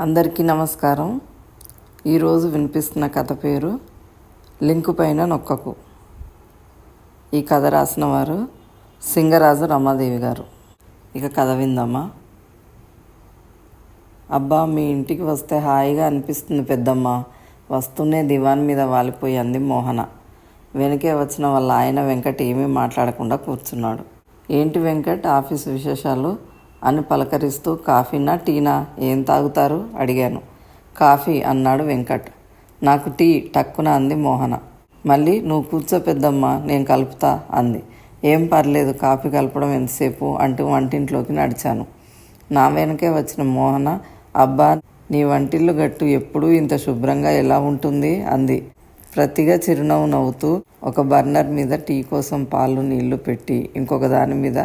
అందరికీ నమస్కారం. ఈరోజు వినిపిస్తున్న కథ పేరు లింకు పైన నొక్కకు. ఈ కథ రాసిన వారు సింగరాజు రమాదేవి గారు. ఇక కథ విందమ్మా అబ్బా మీ ఇంటికి వస్తే హాయిగా అనిపిస్తుంది పెద్దమ్మ. వస్తూనే దివాన్ మీద వాలిపోయింది మోహన. వెనకే వచ్చిన వాళ్ళ ఆయన వెంకట్ ఏమీ మాట్లాడకుండా కూర్చున్నాడు. ఏంటి వెంకట్? ఆఫీస్ విశేషాలు? అని పలకరిస్తూ కాఫీనా టీనా? ఏం తాగుతారు? అడిగాను. కాఫీ అన్నాడు వెంకట్. నాకు టీ టక్కున అంది మోహన. మళ్ళీ నువ్వు కూర్చో పెద్దమ్మ నేను కలుపుతా అంది. ఏం పర్లేదు కాఫీ కలపడం ఎంతసేపు? అంటూ వంటింట్లోకి నడిచాను. నా వెనకే వచ్చిన మోహన అబ్బా నీ వంటిల్లు గట్టు ఎప్పుడూ ఇంత శుభ్రంగా ఎలా ఉంటుంది? అంది. ప్రతిగా చిరునవ్వు నవ్వుతూ ఒక బర్నర్ మీద టీ కోసం పాలు నీళ్ళు పెట్టి ఇంకొక దాని మీద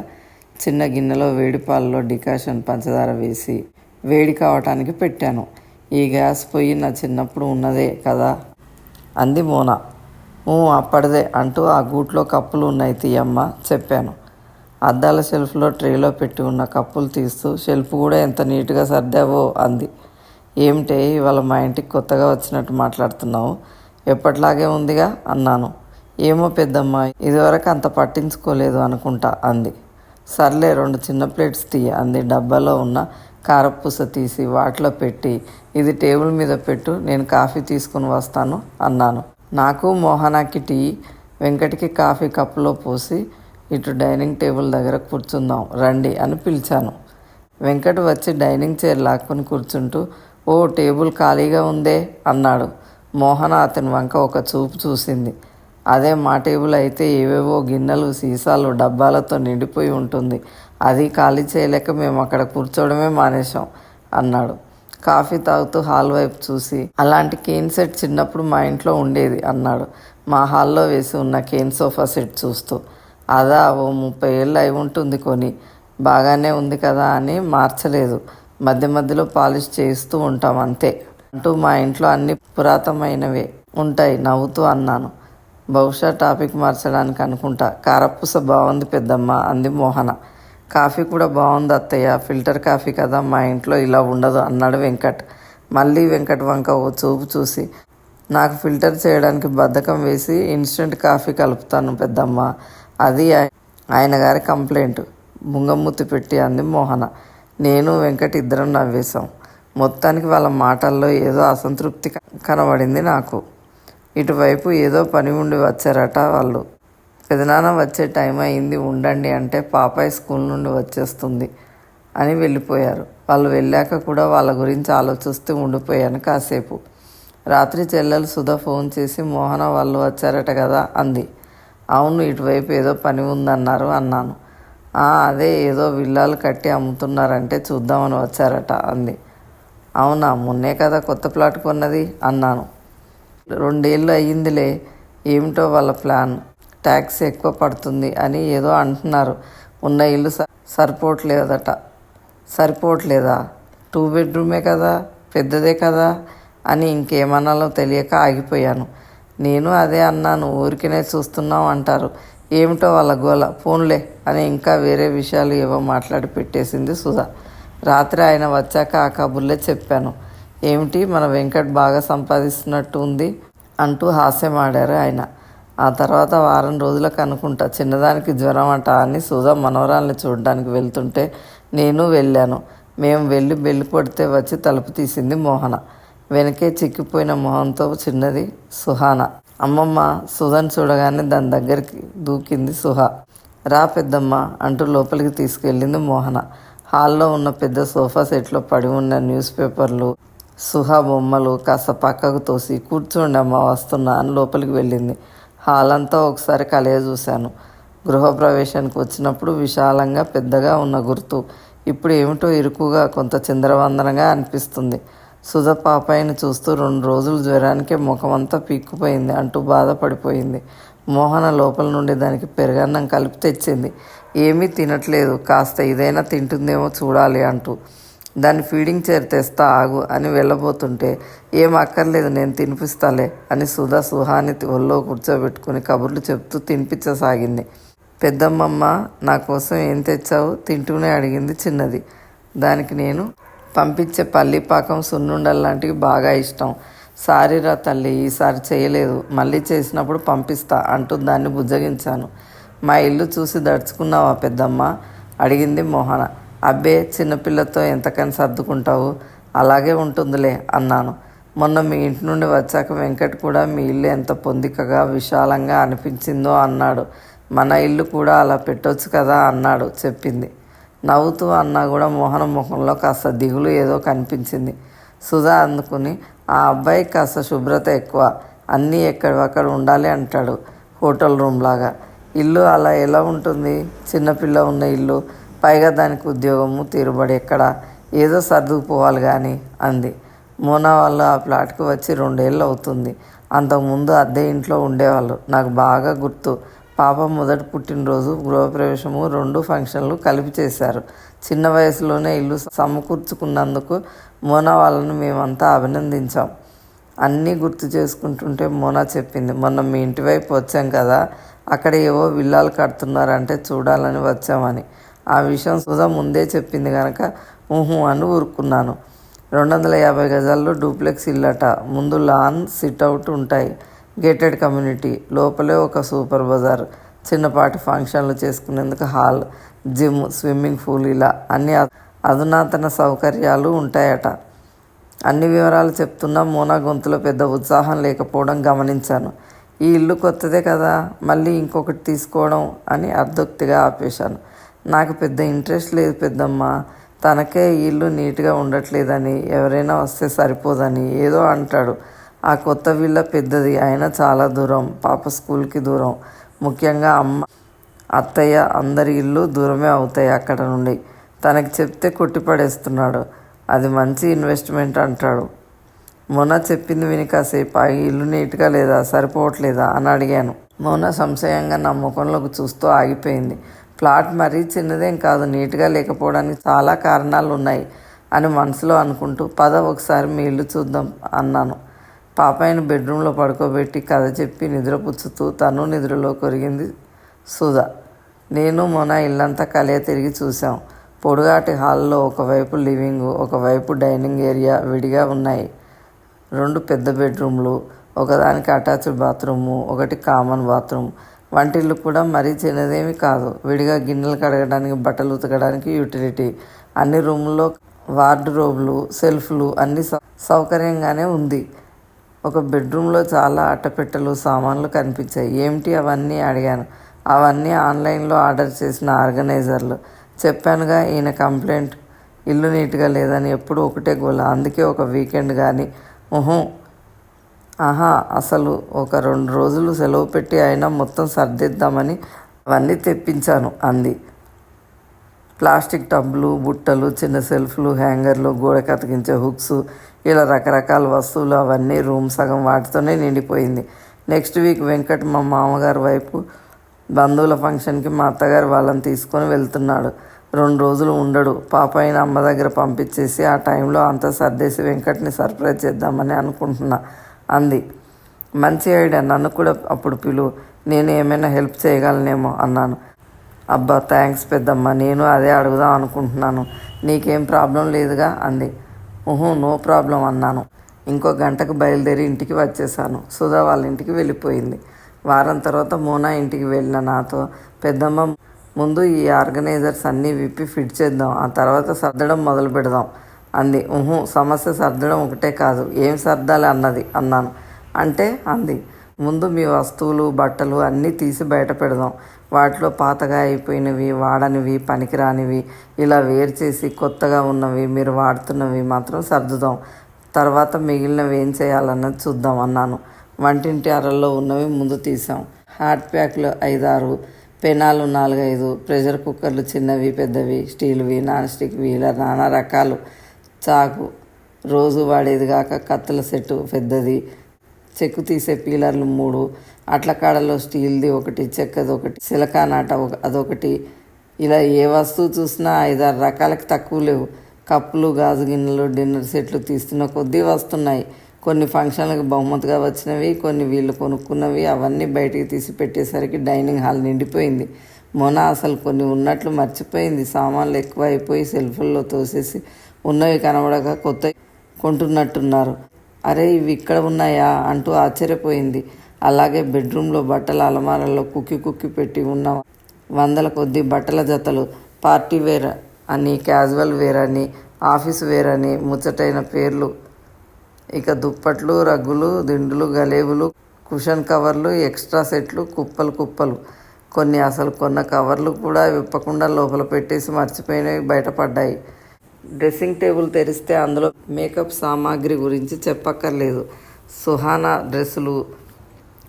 చిన్న గిన్నెలో వేడి పాలలో డికాషన్ పంచదార వేసి వేడి కావటానికి పెట్టాను. ఈ గ్యాస్ పొయ్యి నా చిన్నప్పుడు ఉన్నదే కదా? అంది మోన. అప్పటిదే అంటూ ఆ గూట్లో కప్పులు ఉన్నాయి తీయమ్మ చెప్పాను. అద్దాల షెల్ఫ్లో ట్రేలో పెట్టి ఉన్న కప్పులు తీస్తూ షెల్ఫ్ కూడా ఎంత నీట్గా సర్దావో అంది. ఏమిటే ఇవాళ మా ఇంటికి కొత్తగా వచ్చినట్టు మాట్లాడుతున్నావు? ఎప్పట్లాగే ఉందిగా? అన్నాను. ఏమో పెద్దమ్మ ఇదివరకు అంత పట్టించుకోలేదు అనుకుంటా అంది. సర్లే రెండు చిన్న ప్లేట్స్ తీయ అంది డబ్బాలో ఉన్న కారపూస తీసి వాటిలో పెట్టి ఇది టేబుల్ మీద పెట్టు నేను కాఫీ తీసుకుని వస్తాను అన్నాను. నాకు మోహనాకి టీ వెంకటికి కాఫీ కప్పులో పోసి ఇటు డైనింగ్ టేబుల్ దగ్గర కూర్చుందాం రండి అని పిలిచాను. వెంకట్ వచ్చి డైనింగ్ చైర్ లాక్కొని కూర్చుంటూ ఓ టేబుల్ ఖాళీగా ఉందే అన్నాడు. మోహన అతని వంక ఒక చూపు చూసింది. అదే మా టేబుల్ అయితే ఏవేవో గిన్నెలు సీసాలు డబ్బాలతో నిండిపోయి ఉంటుంది. అది ఖాళీ చేయలేక మేము అక్కడ కూర్చోవడమే మానేశాం అన్నాడు. కాఫీ తాగుతూ హాల్ వైపు చూసి అలాంటి కేన్ సెట్ చిన్నప్పుడు మా ఇంట్లో ఉండేది అన్నాడు. మా హాల్లో వేసి ఉన్న కేన్ సోఫా సెట్ చూస్తూ అదా ఓ ముప్పై ఏళ్ళు అయి ఉంటుంది కొని బాగానే ఉంది కదా అని మార్చలేదు. మధ్య మధ్యలో పాలిష్ చేయిస్తూ ఉంటాం అంతే. అంటూ మా ఇంట్లో అన్ని పురాతనమైనవే ఉంటాయి నవ్వుతూ అన్నాను. బహుశా టాపిక్ మార్చడానికి అనుకుంటా. కారపూస బాగుంది పెద్దమ్మ అంది మోహన. కాఫీ కూడా బాగుంది అత్తయ్య. ఫిల్టర్ కాఫీ కదా మా ఇంట్లో ఇలా ఉండదు అన్నాడు వెంకట్. మళ్ళీ వెంకట్ వంక ఓ చూపు చూసి నాకు ఫిల్టర్ చేయడానికి బద్ధకం వేసి ఇన్స్టెంట్ కాఫీ కలుపుతాను పెద్దమ్మ. అది ఆయన గారి కంప్లైంట్. ముంగమూతి పెట్టి అంది మోహన. నేను వెంకట్ ఇద్దరం నవ్వేశాం. మొత్తానికి వాళ్ళ మాటల్లో ఏదో అసంతృప్తి కనబడింది నాకు. ఇటువైపు ఏదో పని ఉండి వచ్చారట వాళ్ళు. పెదనాన్న వచ్చే టైం అయింది ఉండండి అంటే పాపాయి స్కూల్ నుండి వచ్చేస్తుంది అని వెళ్ళిపోయారు. వాళ్ళు వెళ్ళాక కూడా వాళ్ళ గురించి ఆలోచిస్తూ ఉండిపోయాను కాసేపు. రాత్రి చెల్లెలు సుధా ఫోన్ చేసి మోహన వాళ్ళు వచ్చారట కదా అంది. అవును ఇటువైపు ఏదో పని ఉందన్నారు అన్నాను. అదే ఏదో విల్లాలు కట్టి అమ్ముతున్నారంటే చూద్దామని వచ్చారట అంది. అవునా మొన్నే కదా కొత్త ప్లాట్ కొన్నది అన్నాను. రెండేళ్ళు అయ్యిందిలే ఏమిటో వాళ్ళ ప్లాన్. ట్యాక్స్ ఎక్కువ పడుతుంది అని ఏదో అంటున్నారు. ఉన్న ఇల్లు సరిపోవట్లేదట. సరిపోవట్లేదా? టూ బెడ్రూమే కదా పెద్దదే కదా అని ఇంకేమన్నాలో తెలియక ఆగిపోయాను. నేను అదే అన్నాను ఊరికినే చూస్తున్నాం అంటారు. ఏమిటో వాళ్ళ గోల ఫోన్లే అని ఇంకా వేరే విషయాలు ఏవో మాట్లాడి పెట్టేసింది సుధా. రాత్రి ఆయన వచ్చాక ఆ కబుర్లే చెప్పాను. ఏమిటి? మన వెంకట్ బాగా సంపాదిస్తున్నట్టు ఉంది అంటూ హాస్యమాడారు ఆయన. ఆ తర్వాత వారం రోజులకు అనుకుంటా చిన్నదానికి జ్వరం అంట అని సుధా మనవరాల్ని చూడడానికి వెళ్తుంటే నేను వెళ్ళాను. మేము వెళ్ళి బెల్లి కొడితే వచ్చి తలుపు తీసింది మోహన. వెనకే చిక్కిపోయిన మొహంతో చిన్నది సుహాన. అమ్మమ్మ సుధన్ చూడగానే దాని దగ్గరికి దూకింది సుహ. రా పెద్దమ్మ అంటూ లోపలికి తీసుకెళ్ళింది మోహన. హాల్లో ఉన్న పెద్ద సోఫా సెట్లో పడి ఉన్న న్యూస్ పేపర్లు సుహా బొమ్మలు కాస్త పక్కకు తోసి కూర్చోండి అమ్మ వస్తున్నా అని లోపలికి వెళ్ళింది. హాల్ అంతా ఒకసారి కలయ చూశాను. గృహప్రవేశానికి వచ్చినప్పుడు విశాలంగా పెద్దగా ఉన్న గుర్తు. ఇప్పుడు ఏమిటో ఇరుకుగా కొంత చిందరవందనగా అనిపిస్తుంది. సుధ పాపాయిని చూస్తూ రెండు రోజులు జ్వరానికే ముఖమంతా పీక్కుపోయింది. అంటూ బాధపడిపోయింది. మోహన లోపల నుండి దానికి పెరగన్నం కలిపి తెచ్చింది. ఏమీ తినట్లేదు. కాస్త ఇదైనా తింటుందేమో చూడాలి అంటూ. దాన్ని ఫీడింగ్ చైర్ తెస్తా ఆగు అని వెళ్ళబోతుంటే ఏం అక్కర్లేదు నేను తినిపిస్తాలే అని సుధా సుహాని ఒళ్ళో కూర్చోబెట్టుకుని కబుర్లు చెప్తూ తినిపించసాగింది. పెద్దమ్మమ్మ నా కోసం ఏం తెచ్చావు? తింటూనే అడిగింది చిన్నది. దానికి నేను పంపించే పల్లిపాకం సున్నుండలు లాంటివి బాగా ఇష్టం. సారీరా తల్లి ఈసారి చేయలేదు. మళ్ళీ చేసినప్పుడు పంపిస్తా అంటూ దాన్ని బుజ్జగించాను. మా ఇల్లు చూసి దడుచుకున్నావా పెద్దమ్మ? అడిగింది మోహన. అబ్బే చిన్నపిల్లతో ఎంతకని సర్దుకుంటావు? అలాగే ఉంటుందిలే అన్నాను. మొన్న మీ ఇంటి నుండి వచ్చాక వెంకట్ కూడా మీ ఇల్లు ఎంత పొందికగా విశాలంగా అనిపించిందో అన్నాడు. మన ఇల్లు కూడా అలా పెట్టొచ్చు కదా అన్నాడు చెప్పింది. నవ్వుతూ అన్నా కూడా మోహన ముఖంలో కాస్త దిగులు ఏదో కనిపించింది. సుధా అందుకుని ఆ అబ్బాయి కాస్త శుభ్రత ఎక్కువ. అన్నీ ఎక్కడక్కడ ఉండాలి అంటాడు హోటల్ రూమ్ లాగా ఇల్లు అలా ఎలా ఉంటుంది? చిన్నపిల్ల ఉన్న ఇల్లు పైగా దానికి ఉద్యోగము తీరుబడి ఎక్కడ ఏదో సర్దుకుపోవాలి కానీ అంది. మోనా వాళ్ళు ఆ ప్లాట్కి వచ్చి రెండేళ్ళు అవుతుంది. అంతకుముందు అద్దె ఇంట్లో ఉండేవాళ్ళు. నాకు బాగా గుర్తు. పాప మొదటి పుట్టినరోజు గృహప్రవేశము రెండు ఫంక్షన్లు కలిపి చేశారు. చిన్న వయసులోనే ఇల్లు సమకూర్చుకున్నందుకు మోనా వాళ్ళను మేమంతా అభినందించాం. అన్నీ గుర్తు చేసుకుంటుంటే మోనా చెప్పింది. మొన్న మీ ఇంటి వైపు వచ్చాం కదా అక్కడ ఏవో విల్లాలు కడుతున్నారంటే చూడాలని వచ్చామని. ఆ విషయం సుధా ముందే చెప్పింది కనుక ఊహు అని ఊరుకున్నాను. రెండు వందల యాభై గజాల్లో డూప్లెక్స్ ఇల్లట. ముందు లాన్ సిట్అవుట్ ఉంటాయి. Gated community. లోపలే ఒక సూపర్ బజార్. చిన్నపాటి ఫంక్షన్లు చేసుకునేందుకు హాల్ జిమ్ స్విమ్మింగ్ పూల్ ఇలా అన్ని అధునాతన సౌకర్యాలు ఉంటాయట. అన్ని వివరాలు చెప్తున్నా మోనా గొంతులో పెద్ద ఉత్సాహం లేకపోవడం గమనించాను. ఈ ఇల్లు కొత్తదే కదా మళ్ళీ ఇంకొకటి తీసుకోవడం అని అర్ధోక్తిగా ఆపేశాను. నాకు పెద్ద ఇంట్రెస్ట్ లేదు పెద్దమ్మ. తనకే ఇల్లు నీట్గా ఉండట్లేదని ఎవరైనా వస్తే సరిపోదని ఏదో అంటాడు. ఆ కొత్త విల్ల పెద్దది అయినా చాలా దూరం పాప స్కూల్కి దూరం. ముఖ్యంగా అమ్మ అత్తయ్య అందరి ఇల్లు దూరమే అవుతాయి అక్కడ నుండి. తనకి చెప్తే కొట్టిపడేస్తున్నాడు. అది మంచి ఇన్వెస్ట్మెంట్ అంటాడు. మొన్న చెప్పింది విని కాసేపు ఆ ఇల్లు నీట్గా లేదా సరిపోవట్లేదా? అని అడిగాను. మొన సంశయంగా నా ముఖంలోకి చూస్తూ ఆగిపోయింది. ప్లాట్ మరీ చిన్నదేం కాదు నీట్గా లేకపోవడానికి చాలా కారణాలు ఉన్నాయి అని మనసులో అనుకుంటూ పద ఒకసారి మీ ఇల్లు చూద్దాం అన్నాను. పాపాయిని బెడ్రూమ్లో పడుకోబెట్టి కథ చెప్పి నిద్రపుచ్చుతూ తను నిద్రలో కొరిగింది సుధ. నేను మొన్న ఇల్లంతా కలే తిరిగి చూసాం పొడుగాటి హాల్లో ఒకవైపు లివింగ్ ఒకవైపు డైనింగ్ ఏరియా విడిగా ఉన్నాయి. రెండు పెద్ద బెడ్రూమ్లు ఒకదానికి అటాచ్డ్ బాత్రూము ఒకటి కామన్ బాత్రూమ్ వంటిల్లు కూడా మరీ చిన్నదేమి కాదు. విడిగా గిన్నెలు కడగడానికి బట్టలు ఉతకడానికి యూటిలిటీ. అన్ని రూముల్లో వార్డ్రోబ్లు సెల్ఫ్లు అన్ని సౌకర్యంగానే ఉంది. ఒక బెడ్రూమ్లో చాలా అట్టపెట్టెలు సామాన్లు కనిపించాయి. ఏమిటి అవన్నీ అడిగాను. అవన్నీ ఆన్లైన్లో ఆర్డర్ చేసిన ఆర్గనైజర్లు. చెప్పానుగా ఈయన కంప్లైంట్. ఇల్లు నీట్గా లేదని ఎప్పుడు ఒకటే గోల. అందుకే ఒక వీకెండ్ కానీ ఊహం ఆహా అసలు ఒక రెండు రోజులు సెలవు పెట్టి అయినా మొత్తం సర్దిద్దామని అవన్నీ తెప్పించాను అంది. ప్లాస్టిక్ టబ్లు బుట్టలు చిన్న సెల్ఫ్లు హ్యాంగర్లు గోడ అతికించే హుక్స్ ఇలా రకరకాల వస్తువులు అవన్నీ రూమ్ సగం వాటితోనే నిండిపోయింది. నెక్స్ట్ వీక్ వెంకట్ మా మామగారి వైపు బంధువుల ఫంక్షన్కి మా అత్తగారు వాళ్ళని తీసుకొని వెళ్తున్నాడు. రెండు రోజులు ఉండడు. పాప అయిన అమ్మ దగ్గర పంపించేసి ఆ టైంలో అంతా సర్దేసి వెంకట్ని సర్ప్రైజ్ చేద్దామని అనుకుంటున్నా. అంది. మంచి ఐడియా నన్ను కూడా అప్పుడు పిలువు నేను ఏమైనా హెల్ప్ చేయగలనేమో అన్నాను. అబ్బా థ్యాంక్స్ పెద్దమ్మ నేను అదే అడుగుదాం అనుకుంటున్నాను. నీకేం ప్రాబ్లం లేదుగా? అంది. ఊహూ నో ప్రాబ్లం అన్నాను. ఇంకో గంటకు బయలుదేరి ఇంటికి వచ్చేసాను. సుధా వాళ్ళ ఇంటికి వెళ్ళిపోయింది. వారం తర్వాత మోనా ఇంటికి వెళ్ళిన నాతో పెద్దమ్మ ముందు ఈ ఆర్గనైజర్స్ అన్నీ విప్పి ఫిట్ చేద్దాం. ఆ తర్వాత సర్దడం మొదలు పెడదాం. అంది. ఊహు సమస్య సర్దడం ఒకటే కాదు. ఏం సర్దాలి అన్నది? అన్నాను. అంటే? అంది. ముందు మీ వస్తువులు బట్టలు అన్నీ తీసి బయట పెడదాం. వాటిలో పాతగా అయిపోయినవి వాడనివి పనికిరానివి ఇలా వేరు చేసి కొత్తగా ఉన్నవి మీరు వాడుతున్నవి మాత్రం సర్దుదాం. తర్వాత మిగిలినవి ఏం చేయాలన్నది చూద్దాం అన్నాను. వంటింటి అరల్లో ఉన్నవి ముందు తీసాం హాట్ ప్యాక్లు ఐదారు పెనాలు నాలుగైదు ప్రెషర్ కుక్కర్లు చిన్నవి పెద్దవి స్టీల్వి నాన్ స్టిక్వి ఇలా నానా రకాలు. చాకు. రోజు వాడేది కాక కత్తుల సెట్టు పెద్దది. చెక్కు తీసే పీలర్లు మూడు. అట్ల కాడలో స్టీల్ది ఒకటి చెక్కది ఒకటి సిలకానాట ఒక అదొకటి. ఇలా ఏ వస్తువు చూసినా ఐదారు రకాలకి తక్కువ లేవు. కప్పులు గాజు గిన్నెలు డిన్నర్ సెట్లు తీస్తున్న కొద్దీ వస్తున్నాయి. కొన్ని ఫంక్షన్లకు బహుమతిగా వచ్చినవి కొన్ని వీళ్ళు కొనుక్కున్నవి అవన్నీ బయటికి తీసి పెట్టేసరికి డైనింగ్ హాల్ నిండిపోయింది. మొన అసలు కొన్ని ఉన్నట్లు మర్చిపోయింది. సామాన్లు ఎక్కువ అయిపోయి సెల్ఫుల్లో తోసేసి ఉన్నవి కనబడక కొత్త కొంటున్నట్టున్నారు. అరే ఇవి ఇక్కడ ఉన్నాయా? అంటూ ఆశ్చర్యపోయింది. అలాగే బెడ్రూమ్లో బట్టల అలమారాల్లో కుక్కి కుక్కి పెట్టి ఉన్న వందల కొద్ది బట్టల జతలు. పార్టీ వేర్ అని క్యాజువల్ వేర్ అని ఆఫీస్ వేర్ అని ముచ్చటైన పేర్లు. ఇక దుప్పట్లు రగ్గులు దిండులు గలేబులు కుషన్ కవర్లు ఎక్స్ట్రా సెట్లు కుప్పలు కుప్పలు. కొన్ని అసలు కొన్న కవర్లు కూడా విప్పకుండా లోపల పెట్టేసి మర్చిపోయినవి బయటపడ్డాయి. డ్రెస్సింగ్ టేబుల్ తెరిస్తే అందులో మేకప్ సామాగ్రి గురించి చెప్పక్కర్లేదు. సుహానా డ్రెస్సులు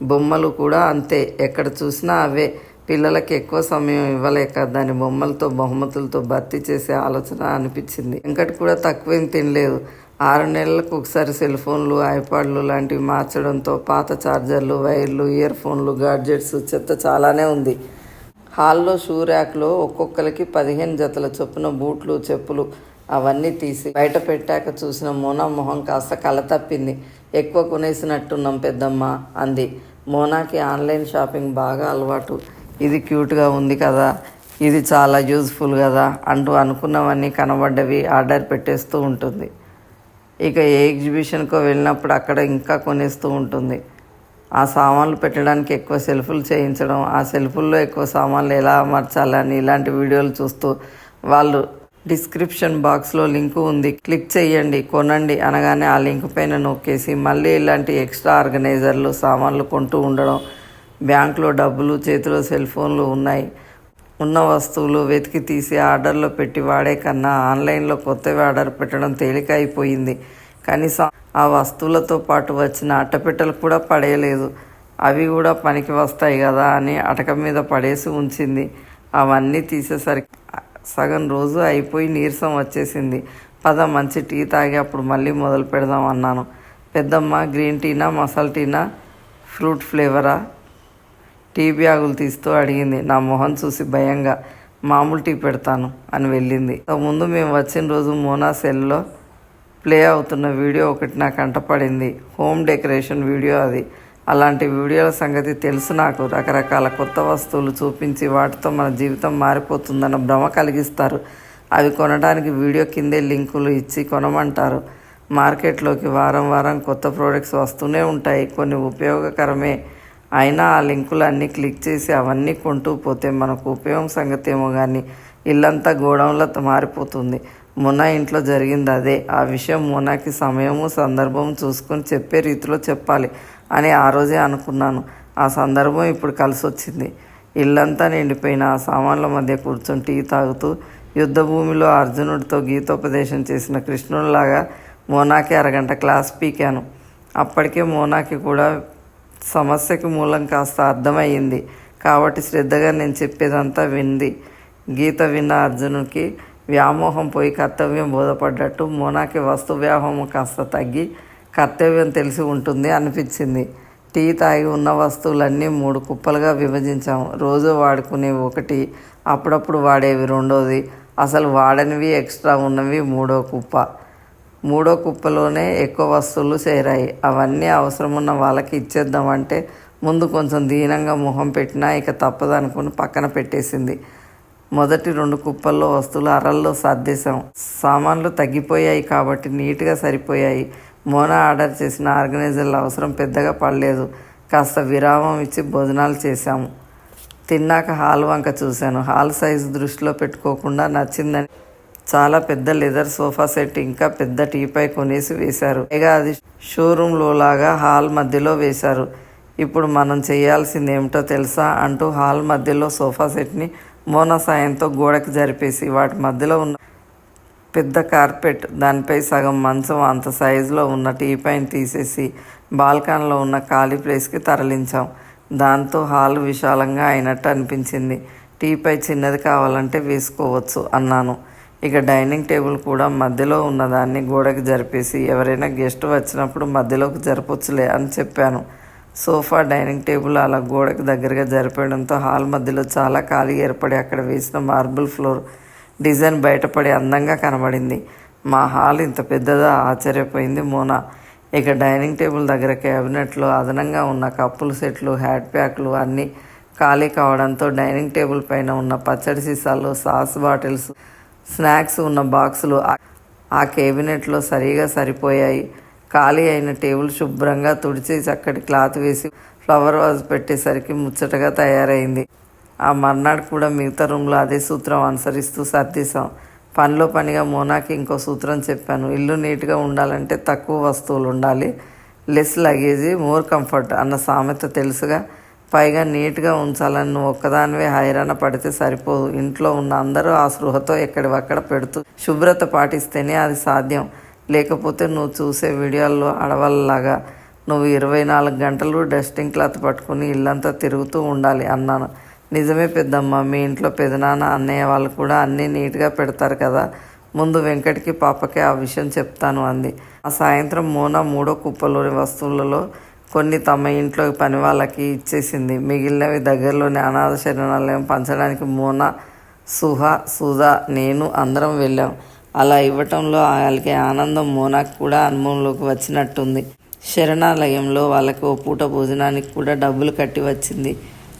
బొమ్మలు కూడా అంతే. ఎక్కడ చూసినా అవే. పిల్లలకి ఎక్కువ సమయం ఇవ్వలేక దాని బొమ్మలతో బహుమతులతో భర్తీ చేసే ఆలోచన అనిపించింది. వెంకట్ కూడా తక్కువేం తినలేదు. ఆరు నెలలకు ఒకసారి సెల్ ఫోన్లు ఐపాడ్లు లాంటివి మార్చడంతో పాత ఛార్జర్లు వైర్లు ఇయర్ ఫోన్లు గాడ్జెట్స్ చెత్త చాలానే ఉంది. హాల్లో షూ ర్యాక్లో ఒక్కొక్కరికి పదిహేను జతల చొప్పున బూట్లు చెప్పులు అవన్నీ తీసి బయట పెట్టాక చూసిన మోనా మొహం కాస్త కల తప్పింది. ఎక్కువ కొనేసినట్టున్నాం పెద్దమ్మ అంది. మోనాకి ఆన్లైన్ షాపింగ్ బాగా అలవాటు. ఇది క్యూట్గా ఉంది కదా ఇది చాలా యూజ్ఫుల్ కదా అంటూ అనుకున్నవన్నీ కనబడ్డవి ఆర్డర్ పెట్టేస్తూ ఉంటుంది. ఇక ఏ ఎగ్జిబిషన్కో వెళ్ళినప్పుడు అక్కడ ఇంకా కొనేస్తూ ఉంటుంది. ఆ సామాన్లు పెట్టడానికి ఎక్కువ సెల్ఫులు చేయించడం ఆ సెల్ఫుల్లో ఎక్కువ సామాన్లు ఎలా అమర్చాలని ఇలాంటి వీడియోలు చూస్తూ వాళ్ళు డిస్క్రిప్షన్ బాక్స్లో లింకు ఉంది. క్లిక్ చేయండి కొనండి అనగానే ఆ లింక్ పైన నొక్కేసి మళ్ళీ ఇలాంటి ఎక్స్ట్రా ఆర్గనైజర్లు సామాన్లు కొంటూ ఉండడం బ్యాంకులో డబ్బులు చేతిలో సెల్ ఫోన్లు ఉన్నాయి. ఉన్న వస్తువులు వెతికి తీసి ఆర్డర్లో పెట్టి వాడే కన్నా ఆన్లైన్లో కొత్తవి ఆర్డర్ పెట్టడం తేలిక అయిపోయింది. కనీసం ఆ వస్తువులతో పాటు వచ్చిన అట్టపెట్టలు కూడా పడేయలేదు. అవి కూడా పనికి వస్తాయి కదా అని అటక మీద పడేసి ఉంచింది. అవన్నీ తీసేసరికి సగం రోజు అయిపోయి నీరసం వచ్చేసింది. పద మంచి టీ తాగి అప్పుడు మళ్ళీ మొదలు పెడదాం అన్నాను. పెద్దమ్మ గ్రీన్ టీనా మసాలా టీనా ఫ్రూట్ ఫ్లేవరా? టీ బ్యాగులు తీస్తూ అడిగింది. నా మొహం చూసి భయంగా మామూలు టీ పెడతాను అని వెళ్ళింది. ముందు మేము వచ్చిన రోజు మోనా సెల్లో ప్లే అవుతున్న వీడియో ఒకటి నాకు కంటపడింది హోమ్ డెకరేషన్ వీడియో అది. అలాంటి వీడియోల సంగతి తెలుసు నాకు. రకరకాల కొత్త వస్తువులు చూపించి వాటితో మన జీవితం మారిపోతుందన్న భ్రమ కలిగిస్తారు. అవి కొనడానికి వీడియో కిందే లింకులు ఇచ్చి కొనమంటారు. మార్కెట్లోకి వారం వారం కొత్త ప్రోడక్ట్స్ వస్తూనే ఉంటాయి. కొన్ని ఉపయోగకరమే. అయినా ఆ లింకులు అన్నీ క్లిక్ చేసి అవన్నీ కొంటూ పోతే మనకు ఉపయోగం సంగతి ఏమో కానీ ఇల్లంతా గోడౌన్లో మారిపోతుంది. మొన్న ఇంట్లో జరిగింది అదే. ఆ విషయం మునాకి సమయము సందర్భం చూసుకొని చెప్పే రీతిలో చెప్పాలి అని ఆ రోజే అనుకున్నాను. ఆ సందర్భం ఇప్పుడు కలిసి వచ్చింది ఇల్లంతా నిండిపోయిన ఆ సామాన్ల మధ్య కూర్చొని టీ తాగుతూ యుద్ధభూమిలో అర్జునుడితో గీతోపదేశం చేసిన కృష్ణుడిలాగా మోనాకి అరగంట క్లాస్ పీకాను. అప్పటికే మోనాకి కూడా సమస్యకి మూలం కాస్త అర్థమయ్యింది. కాబట్టి శ్రద్ధగా నేను చెప్పేదంతా వింది. గీత విన్న అర్జునుడికి వ్యామోహం పోయి కర్తవ్యం బోధపడ్డట్టు మోనాకి వస్తు వ్యామోహం కాస్త తగ్గి కర్తవ్యం తెలిసి ఉంటుంది అనిపించింది. టీ తాగి ఉన్న వస్తువులన్నీ మూడు కుప్పలుగా విభజించాము రోజు వాడుకునేవి ఒకటి అప్పుడప్పుడు వాడేవి రెండోది. అసలు వాడనివి ఎక్స్ట్రా ఉన్నవి మూడో కుప్ప. మూడో కుప్పలోనే ఎక్కువ వస్తువులు చేరాయి. అవన్నీ అవసరం ఉన్న వాళ్ళకి ఇచ్చేద్దామంటే ముందు కొంచెం దీనంగా మొహం పెట్టినా ఇక తప్పదనుకుని పక్కన పెట్టేసింది. మొదటి రెండు కుప్పల్లో వస్తువులు అరల్లో సర్దేశాం సామాన్లు తగ్గిపోయాయి కాబట్టి నీట్గా సరిపోయాయి. మోనా ఆర్డర్ చేసిన ఆర్గనైజర్ల అవసరం పెద్దగా పడలేదు. కాస్త విరామం ఇచ్చి భోజనాలు చేశాము. తిన్నాక హాల్ వంక చూశాను. హాల్ సైజు దృష్టిలో పెట్టుకోకుండా నచ్చిందని చాలా పెద్ద లెదర్ సోఫా సెట్ ఇంకా పెద్ద టీపై కొనేసి వేశారు. పైగా అది షోరూంలో లాగా హాల్ మధ్యలో వేశారు. ఇప్పుడు మనం చేయాల్సింది ఏమిటో తెలుసా అంటూ హాల్ మధ్యలో సోఫా సెట్ని మోన సాయంతో గోడకి జరిపేసి వాటి మధ్యలో ఉన్న పెద్ద కార్పెట్ దానిపై సగం మంచం అంత సైజులో ఉన్న టీ పైన తీసేసి బాల్కాన్లో ఉన్న ఖాళీ ప్లేస్కి తరలించాం. దాంతో హాల్ విశాలంగా అయినట్టు అనిపించింది. టీపై చిన్నది కావాలంటే వేసుకోవచ్చు అన్నాను. ఇక డైనింగ్ టేబుల్ కూడా మధ్యలో ఉన్నదాన్ని గోడకి జరిపేసి ఎవరైనా గెస్ట్ వచ్చినప్పుడు మధ్యలోకి జరపొచ్చులే అని చెప్పాను. సోఫా డైనింగ్ టేబుల్ అలా గోడకు దగ్గరగా జరిపేయడంతో హాల్ మధ్యలో చాలా ఖాళీ ఏర్పడి అక్కడ వేసిన మార్బుల్ ఫ్లోర్ డిజైన్ బయటపడి అందంగా కనబడింది. మా హాల్ ఇంత పెద్దదా? ఆశ్చర్యపోయింది మోనా. ఇక డైనింగ్ టేబుల్ దగ్గర క్యాబినెట్లో అదనంగా ఉన్న కప్పులు సెట్లు హ్యాట్ ప్యాక్లు అన్నీ ఖాళీ కావడంతో డైనింగ్ టేబుల్ పైన ఉన్న పచ్చడి సీసాలు సాస్ బాటిల్స్ స్నాక్స్ ఉన్న బాక్సులు ఆ కేబినెట్లో సరిగా సరిపోయాయి. ఖాళీ అయిన టేబుల్ శుభ్రంగా తుడిచి చక్కటి క్లాత్ వేసి ఫ్లవర్ వాజ్ పెట్టేసరికి ముచ్చటగా తయారైంది. ఆ మర్నాడు కూడా మిగతా రూమ్లో అదే సూత్రం అనుసరిస్తూ సర్దేశాం. పనిలో పనిగా మోనాకి ఇంకో సూత్రం చెప్పాను. ఇల్లు నీట్గా ఉండాలంటే తక్కువ వస్తువులు ఉండాలి. లెస్ లగేజీ మోర్ కంఫర్ట్ అన్న సామెత తెలుసుగా. పైగా నీట్గా ఉంచాలని నువ్వు ఒక్కదానివే హైరాణ పడితే సరిపోదు. ఇంట్లో ఉన్న అందరూ ఆ స్పృహతో ఎక్కడివక్కడ పెడుతూ శుభ్రత పాటిస్తేనే అది సాధ్యం. లేకపోతే నువ్వు చూసే వీడియోల్లో అడవల్లాగా నువ్వు ఇరవై నాలుగు గంటలు డస్టింగ్ క్లాత్ పట్టుకుని ఇల్లంతా తిరుగుతూ ఉండాలి అన్నాను. నిజమే పెద్దమ్మ మీ ఇంట్లో పెదనాన్న అన్నయ్య వాళ్ళు కూడా అన్నీ నీట్గా పెడతారు కదా. ముందు వెంకట్కి పాపకి ఆ విషయం చెప్తాను అంది. ఆ సాయంత్రం మోన మూడో కుప్పలోని వస్తువులలో కొన్ని తమ ఇంట్లో పని వాళ్ళకి ఇచ్చేసింది. మిగిలినవి దగ్గరలోని అనాథ శరణాలయం పంచడానికి మోన సుహ సుధా నేను అందరం వెళ్ళాం. అలా ఇవ్వటంలో వాళ్ళకి ఆనందం మోనాకు కూడా అనుభవంలోకి వచ్చినట్టుంది. శరణాలయంలో వాళ్ళకి ఓ పూట భోజనానికి కూడా డబ్బులు కట్టి వచ్చింది.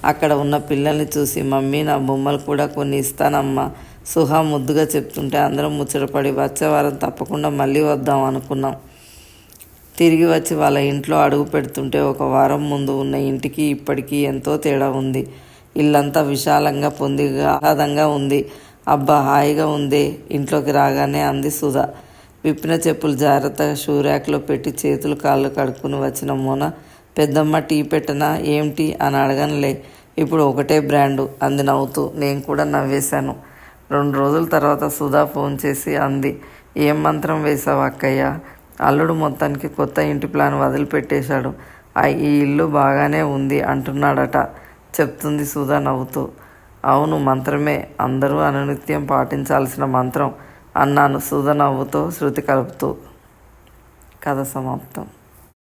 అక్కడ ఉన్న పిల్లల్ని చూసి మమ్మీ నా బొమ్మలు కూడా కొన్ని ఇస్తానమ్మా. సుహా ముద్దుగా చెప్తుంటే అందరం ముచ్చటపడి వచ్చే వారం తప్పకుండా మళ్ళీ వద్దాం అనుకున్నాం. తిరిగి వచ్చి వాళ్ళ ఇంట్లో అడుగు పెడుతుంటే ఒక వారం ముందు ఉన్న ఇంటికి ఇప్పటికీ ఎంతో తేడా ఉంది. ఇల్లంతా విశాలంగా పొందిగా ఆహ్లాదంగా ఉంది. అబ్బా హాయిగా ఉంది ఇంట్లోకి రాగానే అంది సుధా. విప్పిన చెప్పులు జాగ్రత్తగా షూ ర్యాక్లో పెట్టి చేతులు కాళ్ళు కడుక్కుని వచ్చిన మోన పెద్దమ్మ టీ పెట్టనా? ఏమిటి అని అడగనులే. ఇప్పుడు ఒకటే బ్రాండు అంది నవ్వుతూ. నేను కూడా నవ్వేశాను. రెండు రోజుల తర్వాత సుధా ఫోన్ చేసి అంది. ఏం మంత్రం వేశావు అక్కయ్య? అల్లుడు మొత్తానికి కొత్త ఇంటి ప్లాన్ వదిలిపెట్టేశాడు. ఈ ఇల్లు బాగానే ఉంది అంటున్నాడట చెప్తుంది సుధా నవ్వుతూ. అవును మంత్రమే. అందరూ అనునిత్యం పాటించాల్సిన మంత్రం అన్నాను సుధ నవ్వుతో శృతి కలుపుతూ. కథ సమాప్తం.